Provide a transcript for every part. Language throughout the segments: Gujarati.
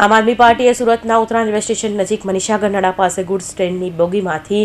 આમ આદમી પાર્ટીએ સુરતના ઉત્તરાયણ રેલવે સ્ટેશન નજીક મનીષા ગરનાળા પાસે ગુડ્સ ટ્રેનની બોગીમાંથી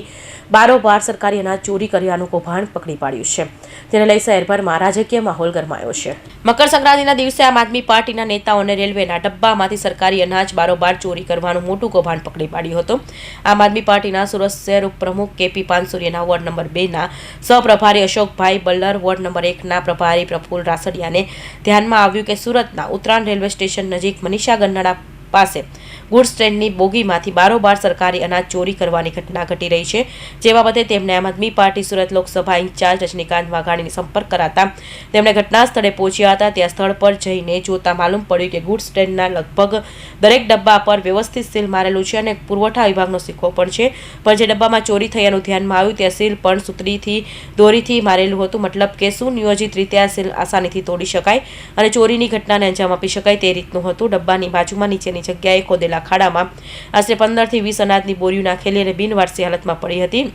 બારોબાર સરકારી અનાજ ચોરી કર્યાનું કૌભાંડ પકડી પાડ્યું છે. તેને લઈ શહેરભરમાં રાજકીય માહોલ ગરમાયો છે. મકર સંક્રાંતિના દિવસે આમ આદમી પાર્ટીના નેતાઓને રેલવેના ડબ્બામાંથી સરકારી અનાજ બારોબાર ચોરી કરવાનું મોટું કૌભાંડ પકડી પાડ્યું હતું. આમ આદમી પાર્ટીના સુરત શહેર ઉપપ્રમુખ કેપી પાનસુરિયાના વોર્ડ નંબર બેના સહપ્રભારી અશોકભાઈ બલ્લર, વોર્ડ નંબર એકના પ્રભારી પ્રફુલ રાસડિયાને ધ્યાનમાં આવ્યું કે સુરતના ઉત્તરાયણ રેલવે સ્ટેશન નજીક મનીષા ગન્નાળા પાસે. ગુડ્સ ટ્રેનની બોગીમાંથી બારોબાર સરકારી અનાજ ચોરી કરવાની ઘટના ઘટી રહી છે. જે બાબતે તેમને આમ આદમી પાર્ટી સુરત લોકસભા ઇન્ચાર્જ રજનીકાંત વાઘાણીની સંપર્ક કરાતા તેમણે ઘટના સ્થળે પહોંચ્યા હતા. ત્યાં સ્થળ પર જઈને જોતા માલુમ પડ્યું કે ગુડ્સ ટ્રેનના લગભગ દરેક ડબ્બા પર વ્યવસ્થિત સીલ મારેલું છે અને પુરવઠા વિભાગનો સિક્કો પણ છે. પણ જે ડબ્બામાં ચોરી થયાનું ધ્યાનમાં આવ્યું, ત્યાં સીલ પણ સૂતરીથી દોરીથી મારેલું હતું. મતલબ કે સુનિયોજિત રીતે આ સીલ આસાનીથી તોડી શકાય અને ચોરીની ઘટનાને અંજામ આપી શકાય તે રીતનું હતું. ડબ્બાની બાજુમાં નીચેની જગ્યાએ ખોદેલા ખાડામાં આશરે પંદરથી વીસ અનાજની બોરીઓ નાખેલી અને બિનવારસી હાલતમાં પડી હતી.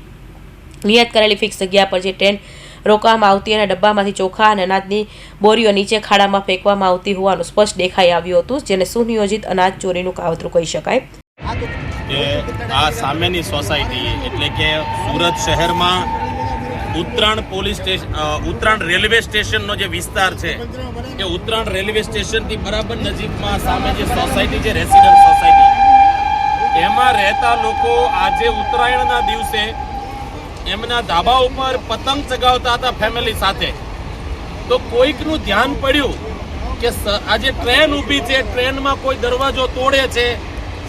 નિયત કરેલી ફિક્સ જગ્યા પર જે ટ્રેન રોકવામાં આવતી અને ડબ્બામાંથી ચોખા અને અનાજની બોરીઓ નીચે ખાડામાં ફેંકવામાં આવતી હોવાનું સ્પષ્ટ દેખાઈ આવ્યું હતું, જેને સુનિયોજિત અનાજ ચોરીનું કાવતરું કહી શકાય. આ સામેની સોસાયટી એટલે કે સુરત શહેરમાં Uttarayan police station Uttarayan railway સ્ટેશનનો જે વિસ્તાર છે, એ ઉત્તરાયણ રેલવે સ્ટેશનથી બરાબર નજીકમાં સામે જે સોસાયટી છે રેસિડન્ટ સોસાયટી, એમાં રહેતા લોકો આજે ઉત્તરાયણના દિવસે એમના ધાબા ઉપર પતંગ ચગાવતા હતા ફેમિલી સાથે. તો કોઈકનું ધ્યાન પડ્યું કે આજે ટ્રેન ઊભી છે, ટ્રેનમાં કોઈ દરવાજો તોડે છે,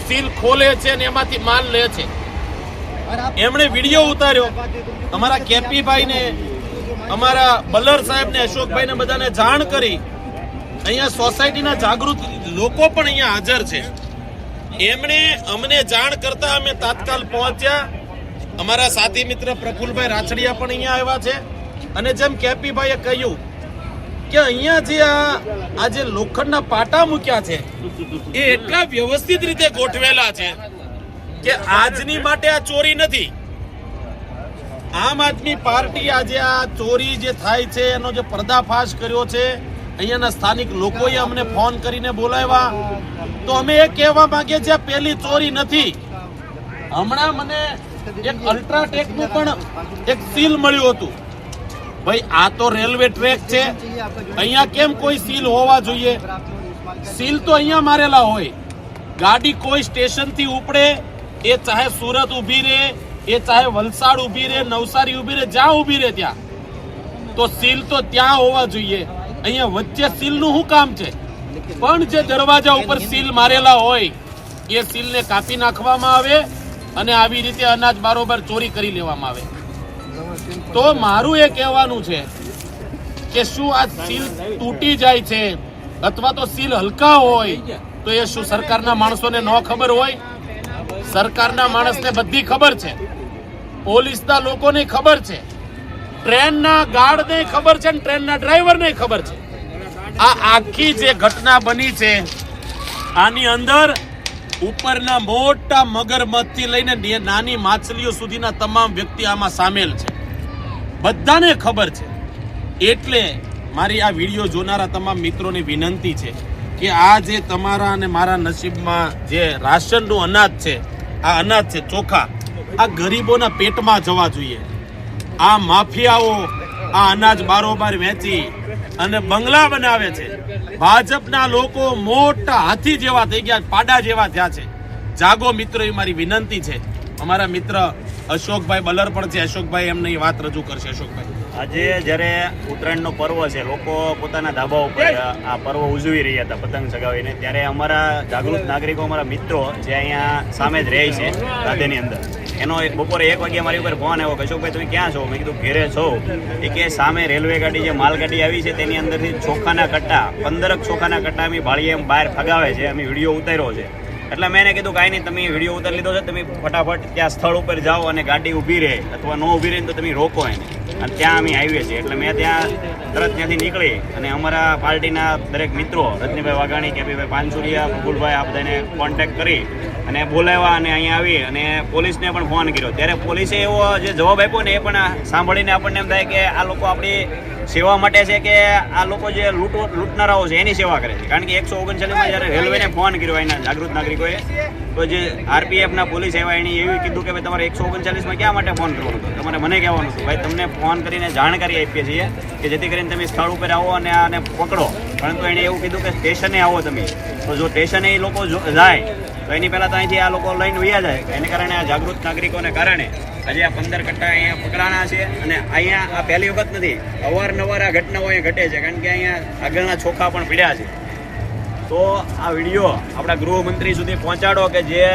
સીલ ખોલે છે અને એમાંથી માલ લે છે. એમણે વીડિયો ઉતાર્યો. અમારા કેપીભાઈને, અમારા બલ્લર સાહેબને, અશોકભાઈને બધાને જાણ કરી. અહીંયા સોસાયટીના જાગૃત લોકો પણ અહીંયા હાજર છે. એમણે અમને જાણ કરતા અમે તાત્કાલ પહોંચ્યા. અમારા સાથી મિત્ર પ્રફુલભાઈ રાછડિયા પણ અહીંયા આવ્યા છે. અને જેમ કેપીભાઈએ કહ્યું કે અહીંયા જે આ આ જે લોખંડના પાટા મૂક્યા છે, એ એટલા વ્યવસ્થિત રીતે ગોઠવેલા છે. કે આજની માટે આ ચોરી નથી. આમ આદમી પાર્ટી આજે આ ચોરી જે થાય છે, એનો જે પર્દાફાશ કર્યો છે, અહીંયાના સ્થાનિક લોકોએ અમને ફોન કરીને બોલાવ્યા. તો અમે એ કહેવા માંગીએ છીએ પહેલી ચોરી નથી. હમણાં મને એક અલ્ટ્રાટેકનું પણ એક સીલ મળ્યું હતું. ભાઈ, આ તો રેલવે ટ્રેક છે. અહીંયા કેમ કોઈ સીલ હોવા જોઈએ? સીલ તો અહીંયા મારેલા હોય. ગાડી કોઈ સ્ટેશનથી ઉપડે એ ચાહે સુરત ઊભી રહે એ ચાહે વલસાડ ઊભી રહે નવસારી ઊભી રહે જ્યાં ઊભી રહે ત્યાં. તો સીલ તો ત્યાં હોવા જોઈએ. અહીંયા વચ્ચે સીલનું શું કામ છે? પણ જે દરવાજા ઉપર સીલ મારેલા હોય, એ સીલને કાપી નાખવામાં આવે અને આવી રીતે અનાજ બારોબાર ચોરી કરી લેવામાં આવે. તો મારું એ કહેવાનું છે કે શું આ સીલ તૂટી જાય છે? અથવા તો સીલ હલકા હોય, તો એ શું સરકારના માણસોને ન ખબર હોય? સરકારના માણસને બધી ખબર છે. પોલીસના લોકોને ખબર છે. ટ્રેનના ગાર્ડને ખબર છે અને ટ્રેનના ડ્રાઈવરને ખબર છે. આ આખી જે ઘટના બની છે, આની અંદર ઉપરના મોટા મગરમચ્છથી લઈને નાની માછલીઓ સુધીના તમામ વ્યક્તિ આમાં સામેલ છે. બધાને ખબર છે. એટલે મારી આ વીડિયો જોનારા તમામ મિત્રોની વિનંતી છે કે આ જે તમારા અને મારા નસીબમાં જે રાશનનું અનાજ છે આ અનાજ છે, ચોખા. આ ગરીબોના પેટમાં જવા જોઈએ. આ માફિયાઓ આ અનાજ બારોબાર વેચી અને બંગલા બનાવે છે. ભાજપના લોકો મોટા હાથી જેવા થઈ ગયા, પાડા જેવા થયા છે. જાગો મિત્રો, એ મારી વિનંતી છે. અમારા મિત્ર અશોકભાઈ બલર પણ છે. અશોકભાઈ એમને વાત રજૂ કરશે, અશોકભાઈ. આજે જ્યારે ઉત્તરાયણનો પર્વ છે લોકો પોતાના ધાબા ઉપર આ પર્વ ઉજવી રહ્યા હતા પતંગ ચગાવીને. ત્યારે અમારા જાગૃત નાગરિકો અમારા મિત્રો જે અહીંયા સામે જ રહે છે રાધેની અંદર એનો એક બપોરે એક વાગ્યા મારી ઉપર ફોન આવ્યો કે અશોકભાઈ તમે ક્યાં છો? મેં કીધું ઘેરે છો. એ કે સામે રેલવે ગાડી જે માલગાડી આવી છે તેની અંદરથી ચોખાના કટ્ટા પંદરક ચોખાના કટ્ટા અમે ભાળીએ એમ બહાર ફગાવે છે અમે વીડિયો ઉતાર્યો છે. એટલે મેં એને કીધું કાંઈ નહીં તમે વીડિયો ઉતારી લીધો છે તમે ફટાફટ ત્યાં સ્થળ ઉપર જાઓ અને ગાડી ઊભી રહે અથવા ન ઊભી રહે તો તમે રોકો એને. અને ત્યાં અમે આવીએ છીએ. એટલે મેં ત્યાં તરત ત્યાંથી નીકળી અને અમારા પાર્ટીના દરેક મિત્રો, રજનીભાઈ વાઘાણી કે ભાઈ પાનસુરિયા પ્રફુલભાઈ આ બધાને કોન્ટેક્ટ કરી અને બોલાવ્યા અને અહીંયા આવી અને પોલીસને પણ ફોન કર્યો. ત્યારે પોલીસે એવો જે જવાબ આપ્યો ને એ પણ સાંભળીને આપણને એમ થાય કે આ લોકો આપણી સેવા માટે છે કે આ લોકો જે લૂંટ, લૂંટનારાઓ છે એની સેવા કરે છે. કારણ કે એકસો ઓગણચાલીસમાં જ્યારે રેલવેને ફોન કર્યો એના જાગૃત નાગરિકોએ, તો જે આરપીએફના પોલીસ એવા એણે એવું કીધું કે ભાઈ તમારે એકસો ઓગણચાલીસમાં ક્યાં માટે ફોન કરવાનો હતો? તમારે મને કહેવાનું હતું. ભાઈ, તમને ફોન કરીને જાણકારી આપીએ છીએ કે જેથી કરીને તમે સ્થળ ઉપર આવો અને આને પકડો. પરંતુ એણે એવું કીધું કે સ્ટેશને આવો તમે. તો જો સ્ટેશને એ લોકો જાય તો એની પહેલાં તો અહીંથી આ લોકો લઈને વયા જાય. એને કારણે આ જાગૃત નાગરિકોને કારણે આજે આ પંદર કટ્ટા અહીંયા પકડાણા છે અને અહીંયા આ પહેલી વખત નથી. અવારનવાર આ ઘટનાઓ અહીંયા ઘટે છે કારણ કે અહીંયા આગળના ચોખા પણ પીડ્યા છે. તો આ વીડિયો આપણા ગૃહમંત્રી સુધી પહોંચાડો કે જે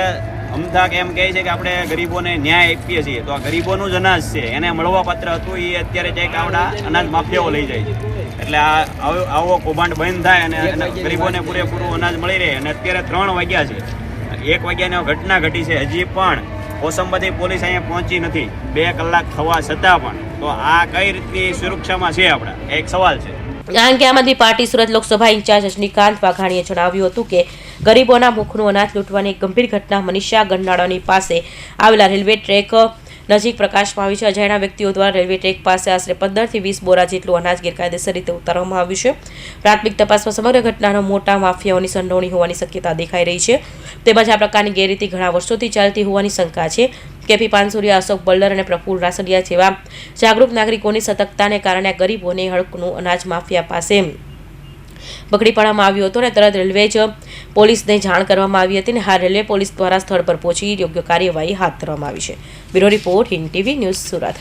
અમથાક એમ કહે છે કે આપણે ગરીબોને ન્યાય આપીએ છીએ. તો આ ગરીબોનું જ અનાજ છે. એને મળવા પાત્ર હતું એ અત્યારે જે આપણા અનાજ માફિયાઓ લઈ જાય છે. એટલે આ આવો- કૌભાંડ બંધ થાય અને ગરીબોને પૂરેપૂરું અનાજ મળી રહે. અને અત્યારે ત્રણ વાગ્યા છે. એક વાગ્યાની ઘટના ઘટી છે. હજી પણ કોસંબાથી પોલીસ અહીંયા પહોંચી નથી. બે કલાક થવા છતાં પણ. તો આ કઈ રીતની સુરક્ષામાં છે આપણા? એક સવાલ છે. આ અંગે આમ આદમી પાર્ટી સુરત લોકસભા ઇન્ચાર્જ રજનીકાંત વાઘાણીએ જણાવ્યું હતું કે ગરીબોના મુખનું અનાજ લૂંટવાની ગંભીર ઘટના મનીષા ગંડાળાની પાસે આવેલા રેલવે ટ્રેક નજીક પ્રકાશમાં આવી છે. અજાણ્યા વ્યક્તિઓ દ્વારા રેલવે ટ્રેક પાસે આશરે પંદરથી વીસ બોરા જેટલું અનાજ ગેરકાયદેસર રીતે ઉતારવામાં આવ્યું છે. પ્રાથમિક તપાસમાં સમગ્ર ઘટનાનો મોટા માફિયાઓની સંડોવણી હોવાની શક્યતા દેખાઈ રહી છે. તેમજ આ પ્રકારની ગેરરીતિ ઘણા વર્ષોથી ચાલતી હોવાની શંકા છે. કેપી પાનસુરિયા, અશોક બલ્લર અને પ્રફુલ રાસડિયા જેવા જાગૃત નાગરિકોની સતર્કતાને કારણે ગરીબોને હડકનું અનાજ માફિયા પાસે પકડી પાડવામાં આવ્યો હતો અને તરત રેલવે જ પોલીસને જાણ કરવામાં આવી હતી અને હા રેલવે પોલીસ દ્વારા સ્થળ પર પહોંચી યોગ્ય કાર્યવાહી હાથ ધરવામાં આવી છે. Bureau report Hind TV news Surat.